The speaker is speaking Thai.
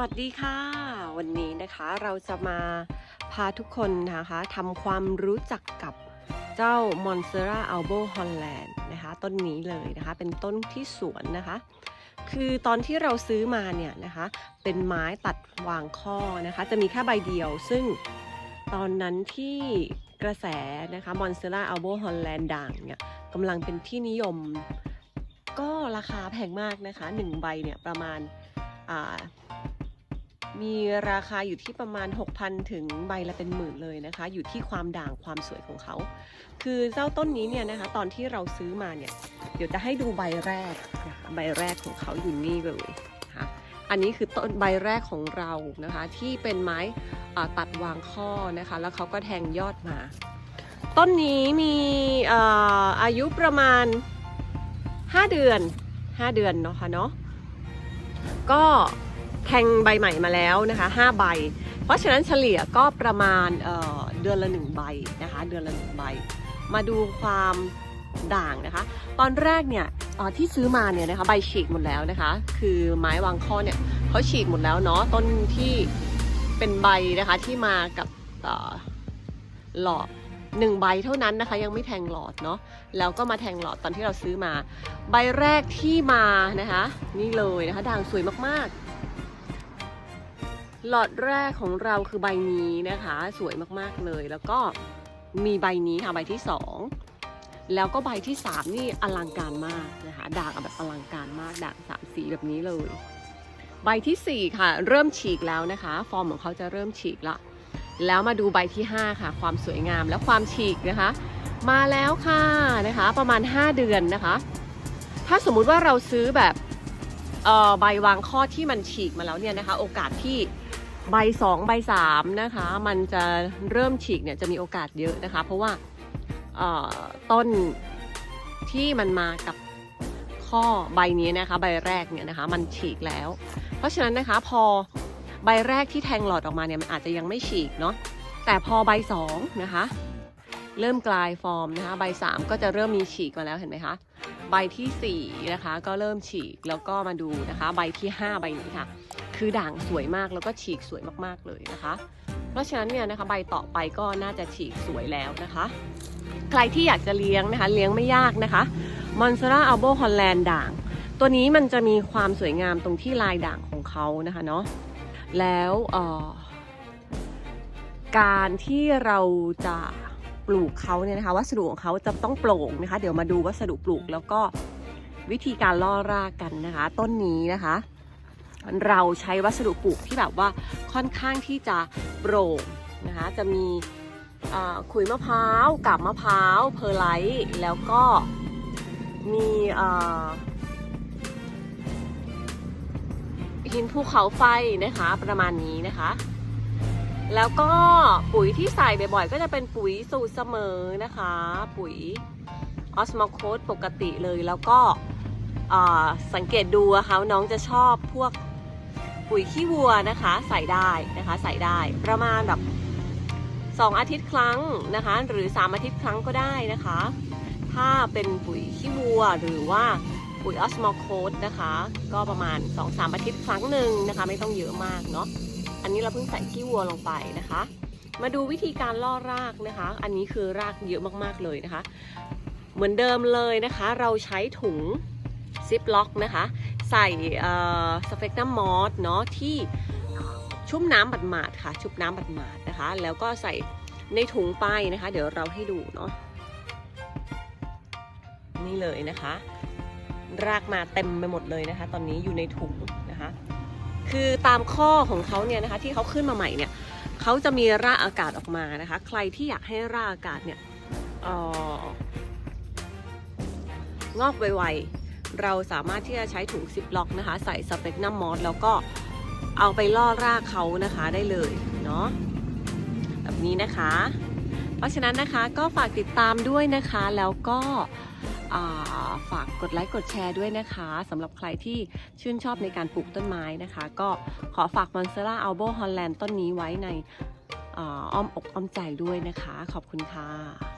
วัสดีค่ะ วันนี้นะคะเราจะมาพาทุกคนนะคะทำความรู้จักกับเจ้า m o n s e r a Albo Holland นะคะต้นนี้เลยนะคะ เป็นต้นที่สวนนะคะ คือตอนที่เราซื้อมาเนี่ยนะคะ เป็นไม้ตัดวางข้อนะคะ จะมีแค่ใบเดียว ซึ่งตอนนั้นที่กระแสนะคะ m o n s e r a Albo Holland ด่างเนี่ยกำลังเป็นที่นิยม ก็ราคาแพงมากนะคะหนึ่งใบเนี่ยประมาณ มีราคาอยู่ที่ประมาณ 6,000 ถึงใบละเป็นหมื่นเลยนะคะ อยู่ที่ความด่างความสวยของเขา คือเจ้าต้นนี้เนี่ยนะคะ ตอนที่เราซื้อมาเนี่ย เดี๋ยวจะให้ดูใบแรกนะคะใบแรกของเขาอยู่นี่เลยนะคะอันนี้คือต้นใบแรกของเรานะคะ ที่เป็นไม้ตัดวางข้อนะคะ แล้วเขาก็แทงยอดมา ต้นนี้มีอาอายุประมาณ 5 เดือน 5 เดือนเนาะค่ะเนาะก็ แทงใบใหม่มาแล้วนะคะ5ใบ เพราะฉะนั้นเฉลี่ยก็ประมาณเเดือนละ1ใบนะคะเดือนละ1ใบ มาดูความด่างนะคะ ตอนแรกเนี่ยที่ซื้อมาเนี่ยนะคะใบฉีกหมดแล้วนะคะ คือไม้วางข้อเนี่ยเขาฉีกหมดแล้วเนาะต้นที่เป็นใบนะคะที่มากับหลอดหนึ่งใบเท่านั้นนะคะยังไม่แทงหลอดเนาะแล้วก็มาแทงหลอดตอนที่เราซื้อมา ใบแรกที่มานะคะ นี่เลยนะคะด่างสวยมากๆ หลอดแรกของเราคือใบนี้นะคะ สวยมากๆเลย แล้วก็มีใบนี้ค่ะใบที่สองแล้วก็ใบที่สามนี่อลังการมากนะคะด่างแบบอลังการมากด่างสามสีแบบนี้เลย ใบที่สี่ค่ะ เริ่มฉีกแล้วนะคะ ฟอร์มของเขาจะเริ่มฉีกละแล้วมาดูใบที่ห้าค่ะ ความสวยงามและความฉีกนะคะ มาแล้วค่ะนะคะ ประมาณ 5 เดือนนะคะ ถ้าสมมุติว่าเราซื้อแบบเอ่อใบวางข้อที่มันฉีกมาแล้วเนี่ยนะคะ โอกาสที่ ใบ 2 ใบ 3 นะคะ มันจะเริ่มฉีกเนี่ยจะมีโอกาสเยอะนะคะ เพราะว่าต้นที่มันมากับข้อใบนี้นะคะ ใบแรกเนี่ยนะคะ มันฉีกแล้ว เพราะฉะนั้นนะคะพอใบแรกที่แทงหลอดออกมาเนี่ยมันอาจจะยังไม่ฉีกเนาะแต่พอใบสองนะคะเริ่มกลายฟอร์มนะคะ ใบ 3 ก็จะเริ่มมีฉีกมาแล้วเห็นไหมคะ ใบทีสี่4นะคะก็เริ่มฉีกแล้วก็มาดูนะคะ ใบที่ 5 ใบนี้ค่ะ คือด่างสวยมากแล้วก็ฉีกสวยมากๆเลยนะคะ เพราะฉะนั้นเนี่ยนะคะใบต่อไปก็น่าจะฉีกสวยแล้วนะคะ ใครที่อยากจะเลี้ยงนะคะ เลี้ยงไม่ยากนะคะมอนซาร่าอัลโบฮอลแลนด์ด่าง ตัวนี้มันจะมีความสวยงามตรงที่ลายด่างของเขานะคะเนาะแล้วการที่เราจะปลูกเขาเนี่ยนะคะวัสดุของเขาจะต้องโปร่งนะคะ เดี๋ยวมาดูวัสดุปลูกแล้วก็วิธีการล่อรากกันนะคะ ต้นนี้นะคะ เราใช้วัสดุปลูกที่แบบว่าค่อนข้างที่จะโปร่งนะคะจะมีขุยมะพร้าวกับมะพร้าวเพอร์ไลท์แล้วก็มีหินภูเขาไฟนะคะประมาณนี้นะคะ แล้วก็ปุ๋ยที่ใส่บ่อยๆ ก็จะเป็นปุ๋ยสูตรเสมอนะคะ ปุ๋ยออสโมโคสปกติเลยแล้วก็สังเกตดูอะคะน้องจะชอบพวก ปุ๋ยขี้วัวนะคะ ใส่ได้นะคะ ใส่ได้ประมาณแบบ2อาทิตย์ครั้งนะคะ หรือ 3 อาทิตย์ครั้งก็ได้นะคะ ถ้าเป็นปุ๋ยขี้วัวหรือว่าปุ๋ยออสโมโคสนะคะ ก็ประมาณ 2-3 อาทิตย์ครั้งหนึ่งนะคะ ไม่ต้องเยอะมากเนาะอันนี้เราเพิ่งใส่ขี้วัวลงไปนะคะ มาดูวิธีการล่อรากนะคะ อันนี้คือรากเยอะมากๆเลยนะคะ เหมือนเดิมเลยนะคะ เราใช้ถุง ซิปล็อกนะคะ ใส่สเปกนัมมอสเนาะที่ชุ่มน้ำบัดหมาดค่ะ ชุบน้ำบัดหมาดนะคะ แล้วก็ใส่ในถุงไปนะคะ เดี๋ยวเราให้ดูเนาะนี่เลยนะคะ รากมาเต็มไปหมดเลยนะคะ ตอนนี้อยู่ในถุงนะคะ คือตามข้อของเขาเนี่ยนะคะ ที่เขาขึ้นมาใหม่เนี่ยเขาจะมีรากอากาศออกมานะคะ ใครที่อยากให้รากอากาศเนี่ยเอองอกไวๆ เราสามารถที่จะใช้ถุงซิปล็อกนะคะ ใส่สเปกนัมมอสแล้วก็เอาไปล่อรากเขานะคะได้เลยเนาะแบบนี้นะคะ เพราะฉะนั้นนะคะก็ฝากติดตามด้วยนะคะ แล้วก็ฝากกดไลค์กดแชร์ด้วยนะคะสำหรับใครที่ชื่นชอบในการปลูกต้นไม้นะคะ ก็ขอฝากมอนเซล่าอัลโบฮอลแลนด์ต้นนี้ไว้ในอ้อมอกอ้อมใจด้วยนะคะ ขอบคุณค่ะ